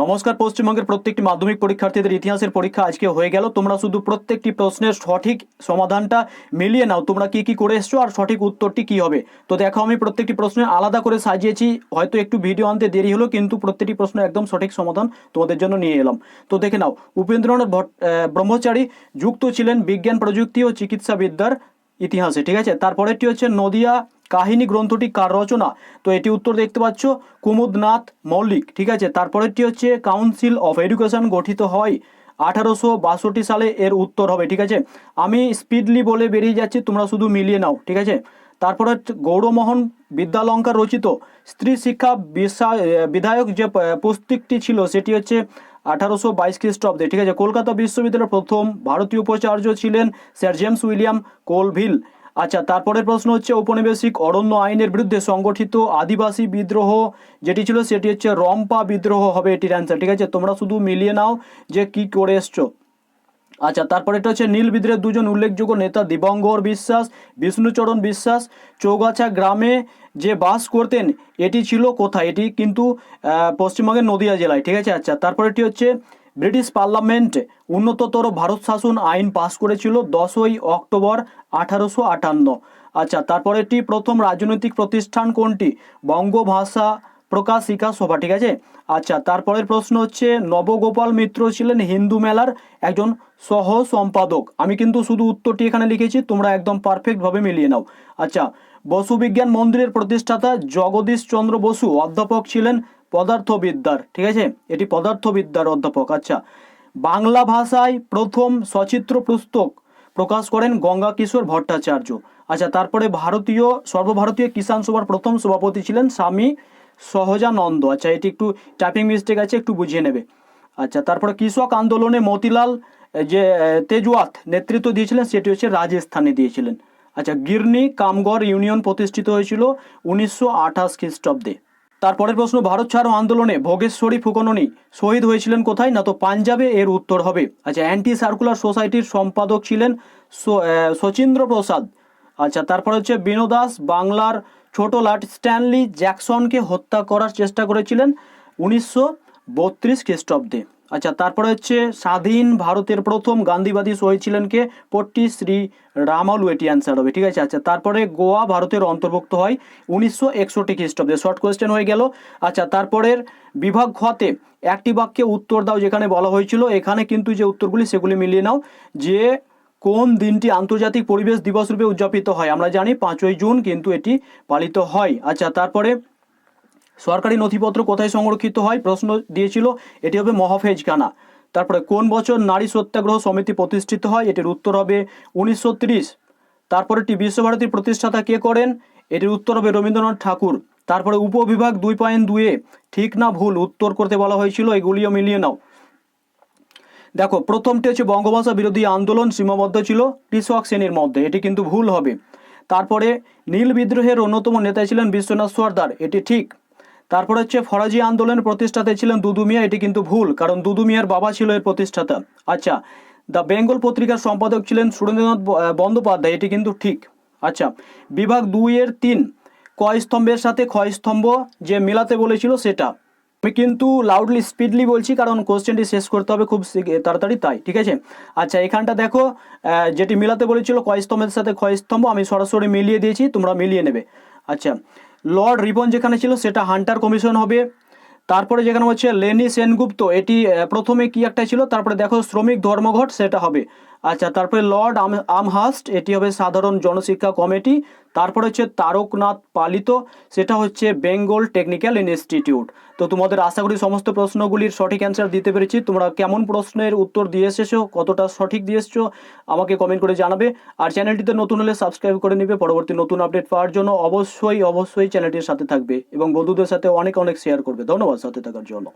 নমস্কার, পশ্চিমবঙ্গের প্রত্যেকটি মাধ্যমিক পরীক্ষার্থীদের ইতিহাসের পরীক্ষা আজকে হয়ে গেল। তোমরা শুধু প্রত্যেকটি প্রশ্নের সঠিক সমাধানটা মিলিয়ে নাও, তোমরা কি কি করে এসছো আর সঠিক উত্তরটি কি হবে? তো দেখো, আমি প্রত্যেকটি প্রশ্নে আলাদা করে সাজিয়েছি, হয়তো একটু ভিডিও আনতে দেরি হলো, কিন্তু প্রত্যেকটি প্রশ্ন একদম সঠিক সমাধান তোমাদের জন্য নিয়ে এলাম। তো দেখে নাও, উপেন্দ্রনাথ ব্রহ্মচারী যুক্ত ছিলেন বিজ্ঞান, প্রযুক্তি ও চিকিৎসাবিদ্যার ইতিহাসে, ঠিক আছে? তারপরেরটি হচ্ছে নদিয়া কাহিনী গ্রন্থটি কার রচনা? তো এটি উত্তর দেখতে পাচ্ছ, কুমুদনাথ মল্লিক, ঠিক আছে? তারপরেরটি হচ্ছে কাউন্সিল অফ এডুকেশন গঠিত হয় আঠারোশো বাষট্টি সালে, এর উত্তর হবে, ঠিক আছে? আমি স্পিডলি বলে বেরিয়ে যাচ্ছি, তোমরা শুধু মিলিয়ে নাও, ঠিক আছে? তারপরে গৌরমোহন বিদ্যালঙ্কার রচিত, স্ত্রী শিক্ষা বিধায়ক যে পুস্তিকটি ছিল, সেটি হচ্ছে আঠারোশো বাইশ খ্রিস্টাব্দে, ঠিক আছে? কলকাতা বিশ্ববিদ্যালয়ের প্রথম ভারতীয় উপাচার্য ছিলেন স্যার জেমস উইলিয়াম কোলভিল। আচ্ছা তারপরের প্রশ্ন হচ্ছে, ঔপনিবেশিক অরণ্য আইনের বিরুদ্ধে সংগঠিত আদিবাসী বিদ্রোহ যেটি ছিল, সেটি হচ্ছে রম্পা বিদ্রোহ হবে এটির অ্যান্সার ঠিক আছে? তোমরা শুধু মিলিয়ে নাও যে কি করে এসছো। আচ্ছা তারপরে এটা হচ্ছে, নীল বিদ্রোহের দুজন উল্লেখযোগ্য নেতা, দিবঙ্গর বিশ্বাস, বিষ্ণুচরণ বিশ্বাস, চৌগাছা গ্রামে যে বাস করতেন, এটি ছিল কোথায়? এটি কিন্তু পশ্চিমবঙ্গের নদিয়া জেলায়, ঠিক আছে? আচ্ছা তারপরে এটি হচ্ছে ব্রিটিশ পার্লামেন্ট উন্নততর ভারত শাসন আইন পাশ করেছিল দশই অক্টোবর আঠারোশো আটান্ন। আচ্ছা তারপরেটি প্রথম রাজনৈতিক প্রতিষ্ঠান কোনটি? বঙ্গভাষা প্রকাশিকা সভা, ঠিক আছে? আচ্ছা তারপরের প্রশ্ন হচ্ছে, নবগোপাল মিত্র ছিলেন হিন্দু মেলার একজন সহ সম্পাদক আমি কিন্তু শুধু উত্তরটি এখানে লিখেছি, তোমরা একদম পারফেক্টভাবে মিলিয়ে নাও। আচ্ছা বসু বিজ্ঞান মন্দিরের প্রতিষ্ঠাতা জগদীশ চন্দ্র বসু অধ্যাপক ছিলেন পদার্থবিদ্যার, ঠিক আছে? এটি পদার্থবিদ্যার অধ্যাপক। আচ্ছা বাংলা ভাষায় প্রথম সচিত্র পুস্তক প্রকাশ করেন গঙ্গা কিশোর ভট্টাচার্য। আচ্ছা তারপরে ভারতীয়, সর্বভারতীয় কিষাণ সভার প্রথম সভাপতি ছিলেন স্বামী সহজানন্দ। আচ্ছা এটি একটু টাইপিং মিস্টেক আছে, একটু বুঝিয়ে নেবে। আচ্ছা তারপরে কৃষক আন্দোলনে মতিলাল যে তেজওয়াত নেতৃত্ব দিয়েছিলেন, সেটি হচ্ছে রাজস্থানে দিয়েছিলেন। আচ্ছা গিরনি কামগর ইউনিয়ন প্রতিষ্ঠিত হয়েছিল উনিশশো আঠাশ খ্রিস্টাব্দে। তারপরের প্রশ্ন, ভারত ছাড়ো আন্দোলনে ভোগেশ্বরী ফুকননি শহীদ হয়েছিলেন কোথায়? না তো পাঞ্জাবে, এর উত্তর হবে। আচ্ছা অ্যান্টি সার্কুলার সোসাইটির সম্পাদক ছিলেন শচীন্দ্র প্রসাদ। আচ্ছা তারপর হচ্ছে বিনোদাস বাংলার ছোট লাট স্ট্যানলি জ্যাকসনকে হত্যা করার চেষ্টা করেছিলেন উনিশশো বত্রিশ খ্রিস্টাব্দে। আচ্ছা তারপরে হচ্ছে স্বাধীন ভারতের প্রথম গান্ধীবাদী শহীদ ছিলেন কে? পট্টি শ্রী রামালু এটি অ্যান্সার হবে, ঠিক আছে? আচ্ছা তারপরে গোয়া ভারতের অন্তর্ভুক্ত হয় উনিশশো একষট্টি খ্রিস্টাব্দে। শর্ট কোয়েশ্চেন হয়ে গেল। আচ্ছা তারপরের বিভাগ খতে একটি বাক্যে উত্তর দাও যেখানে বলা হয়েছিল, এখানে কিন্তু যে উত্তরগুলি সেগুলি মিলিয়ে নাও। যে কোন দিনটি আন্তর্জাতিক পরিবেশ দিবস রূপে উদযাপিত হয়, আমরা জানি পাঁচই জুন কিন্তু এটি পালিত হয়। আচ্ছা তারপরে সরকারি নথিপত্র কোথায় সংরক্ষিত হয়? প্রশ্ন দিয়েছিল, এটি হবে মহাফেজখানা। তারপরে, কোন বছর নারী সত্যাগ্রহ সমিতি প্রতিষ্ঠিত হয়? এটির উত্তর হবে উনিশশো তারপরেটি বিশ্বভারতীর প্রতিষ্ঠাতা কে করেন? এটির উত্তর হবে রবীন্দ্রনাথ ঠাকুর। তারপরে, উপবিভাগ দুই পয়েন্ট দুয়ে ঠিক না ভুল? উত্তর করতে বলা হয়েছিল, এগুলিও মিলিয়ে নাও। দেখো, প্রথমটি হচ্ছে বঙ্গভাষা বিরোধী আন্দোলন সীমাবদ্ধ ছিল, কৃষক শ্রেণির মধ্যে। এটি কিন্তু ভুল হবে। তারপরে, নীল বিদ্রোহের অন্যতম নেতা ছিলেন বিশ্বনাথ সর্দার। এটি ঠিক। তারপরে হচ্ছে ফরাজি আন্দোলনের প্রতিষ্ঠাতা ছিলেন দুদু মিয়া, এটি কিন্তু ভুল, কারণ দুদু মিয়ার বাবা ছিল এর প্রতিষ্ঠাতা। আচ্ছা দ্য বেঙ্গল পত্রিকার সম্পাদক ছিলেন সুরেন্দ্রনাথ বন্দ্যোপাধ্যায়, এটি কিন্তু ঠিক। আচ্ছা বিভাগ দুইয়ের তিন কয় স্তম্ভের সাথে ক্ষয় স্তম্ভ যে মেলাতে বলেছিল সেটা। আমি কিন্তু লাউডলি স্পিডলি বলছি, কারণ কোশ্চেনটি শেষ করতে হবে খুব তাড়াতাড়ি, তাই, ঠিক আছে? আচ্ছা এখানটা দেখো যেটি মিলাতে বলেছিল কয় স্তম্ভের সাথে ক্ষয় স্তম্ভ, আমি সরাসরি মিলিয়ে দিয়েছি, তোমরা মিলিয়ে নেবে। আচ্ছা লর্ড রিবন যেখানে ছিল, সেটা হান্টার কমিশন হবে। তারপরে যেখানে হচ্ছে লেনি সেনগুপ্ত এটি প্রথমে কি একটা ছিল, তারপরে দেখো শ্রমিক ধর্মঘট, সেটা হবে। আচ্ছা তারপরে লর্ড আম, আমহাস্ট, এটি হবে সাধারণ জনশিক্ষা কমিটি। তারপরে হচ্ছে তারকনাথ পালিত, সেটা হচ্ছে বেঙ্গল টেকনিক্যাল ইনস্টিটিউট। তো তোমাদের আশা করি সমস্ত প্রশ্নগুলির সঠিক অ্যান্সার দিতে পেরেছি। তোমরা কেমন প্রশ্নের উত্তর দিয়ে এসেছ, কতটা সঠিক দিয়ে এসেছ, আমাকে কমেন্ট করে জানাবে। আর চ্যানেলটিতে নতুন হলে সাবস্ক্রাইব করে নিবে। পরবর্তী নতুন আপডেট পাওয়ার জন্য অবশ্যই অবশ্যই চ্যানেলটির সাথে থাকবে এবং বন্ধুদের সাথে অনেক অনেক শেয়ার করবে। ধন্যবাদ সাথে থাকার জন্য।